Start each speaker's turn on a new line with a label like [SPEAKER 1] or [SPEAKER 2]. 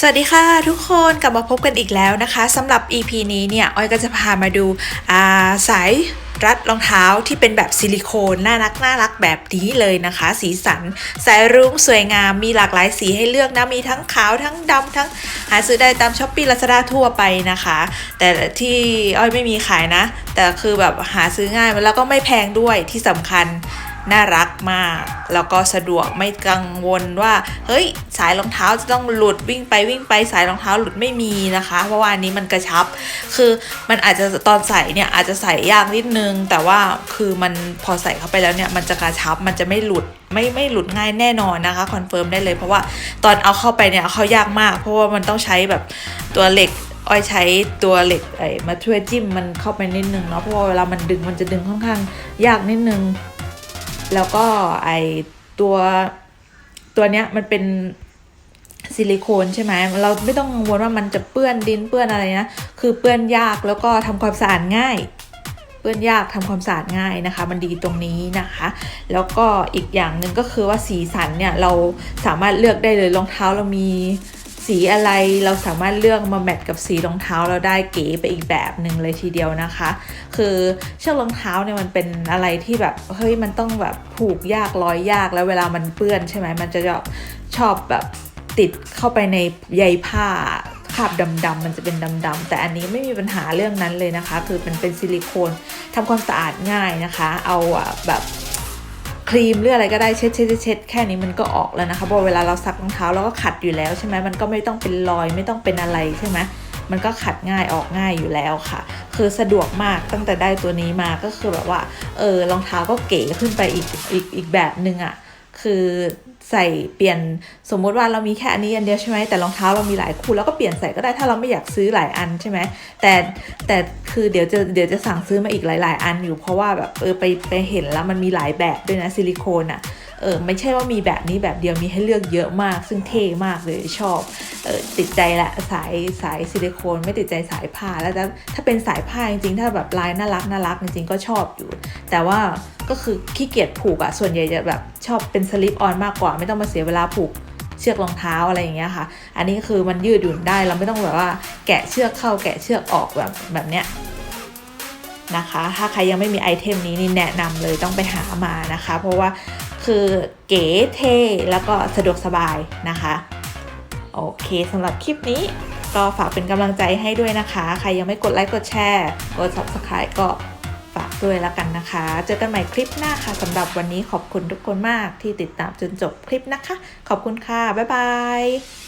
[SPEAKER 1] สวัสดีค่ะทุกคนกลับมาพบกันอีกแล้วนะคะสำหรับ EP นี้เนี่ยอ้อยก็จะพามาดูาสายรัดรองเท้าที่เป็นแบบซิลิโคนน่ารักน่ารักแบบนี้เลยนะคะ สีสัน สายรุ้งสวยงามมีหลากหลายสีให้เลือกนะ มีทั้งขาวทั้งดำทั้งหาซื้อได้ตามช้อปปี้ลาซาด้าทั่วไปนะคะ แต่ที่อ้อยไม่มีขายนะ แต่คือแบบหาซื้อง่ายแล้วก็ไม่แพงด้วยที่สำคัญ น่ารักมาก แล้วก็สะดวกไม่กังวลว่า เฮ้ย สายรองเท้าจะต้องหลุดวิ่งไปวิ่งไปสายรองเท้าหลุดไม่มีนะคะ เพราะว่าอันนี้มันกระชับ คือมันอาจจะตอนใส่เนี่ยอาจจะใส่ยากนิดนึง แต่ว่าคือมันพอใส่เข้าไปแล้วเนี่ยมันจะกระชับมันจะไม่หลุดไม่ไม่หลุดง่ายแน่นอนนะคะคอนเฟิร์มได้เลยเพราะว่าตอนเอาเข้าไปเนี่ยเอาเข้ายากมาก เพราะว่ามันต้องใช้แบบตัวเหล็กอ้อยใช้ตัวเหล็กไอ้มาช่วยจิ้มมันเข้าไปนิดนึงเนาะเพราะว่าเวลามันดึงมันจะดึงค่อนข้างยากนิดนึง แล้วก็ไอตัวตัวเนี้ยมันเป็นซิลิโคนใช่ไหมเราไม่ต้องกังวลว่ามันจะเปื้อนดินเปื้อนอะไรนะ คือเปื้อนยากแล้วก็ทำความสะอาดง่าย เปื้อนยากทำความสะอาดง่ายนะคะ มันดีตรงนี้นะคะ แล้วก็อีกอย่างหนึ่งก็คือว่าสีสันเนี่ยเราสามารถเลือกได้เลยรองเท้าเรามี สีอะไรเราสามารถเลือกมาแมทกับสีรองเท้าเราได้เก๋ไปอีกแบบหนึ่งเลยทีเดียวนะคะ คือเชือกรองเท้าเนี่ยมันเป็นอะไรที่แบบเฮ้ยมันต้องแบบผูกยากร้อยยากแล้วเวลามันเปื้อนใช่ไหมมันจะชอบแบบติดเข้าไปในใยผ้าคราบดำๆมันจะเป็นดำๆแต่อันนี้ไม่มีปัญหาเรื่องนั้นเลยนะคะ คือมันเป็นซิลิโคนทำความสะอาดง่ายนะคะ เอาแบบ ครีมหรืออะไรก็ได้เช็ดเช็ดเช็ดแค่นี้มันก็ออกแล้วนะคะเพราะเวลาเราซักรองเท้าเราก็ขัดอยู่แล้วใช่ไหมมันก็ไม่ต้องเป็นรอยไม่ต้องเป็นอะไรใช่ไหมมันก็ขัดง่ายออกง่ายอยู่แล้วค่ะ คือสะดวกมากตั้งแต่ได้ตัวนี้มาก็คือแบบว่าเออรองเท้าก็เก๋ขึ้นไปอีกอีกอีกแบบหนึ่งอะ่ะ คือใส่เปลี่ยนสมมุติว่าเรามีแค่อันนี้อันเดียวใช่ไหมแต่รองเท้าเรามีหลายคู่แล้วก็เปลี่ยนใส่ก็ได้ถ้าเราไม่อยากซื้อหลายอันใช่ไหมแต่แต่คือเดี๋ยวจะเดี๋ยวจะสั่งซื้อมาอีกหลาย ๆ อันอยู่เพราะว่าแบบเออไปไปเห็นแล้วมันมีหลายแบบด้วยนะซิลิโคนอะ เออไม่ใช่ว่ามีแบบนี้แบบเดียวมีให้เลือกเยอะมาก ซึ่งเท่มากเลยชอบเออติดใจละสายสายซิลิโคนไม่ติดใจสายผ้าแล้วถ้าถ้าเป็นสายผ้าจริงๆ ถ้าแบบลายน่ารักน่ารักจริงๆก็ชอบอยู่ แต่ว่าก็คือขี้เกียจผูกอะส่วนใหญ่จะแบบชอบเป็นสลิปออนมากกว่า ไม่ต้องมาเสียเวลาผูกเชือกรองเท้าอะไรอย่างเงี้ยค่ะ อันนี้คือมันยืดหยุ่นได้เราไม่ต้องแบบว่าแกะเชือกเข้าแกะเชือกออกแบบแบบเนี้ยนะคะ ถ้าใครยังไม่มีไอเทมนี้นี่แนะนำเลยต้องไปหามานะคะ เพราะว่า คือเก๋เท่แล้วก็สะดวกสบายนะคะ โอเคสำหรับคลิปนี้ก็ฝากเป็นกำลังใจให้ด้วยนะคะ ใครยังไม่กดไลค์กดแชร์กด subscribe ก็ฝากด้วยแล้วกันนะคะ เจอกันใหม่คลิปหน้าค่ะสำหรับวันนี้ขอบคุณทุกคนมากที่ติดตามจนจบคลิปนะคะ ขอบคุณค่ะ บ๊ายบาย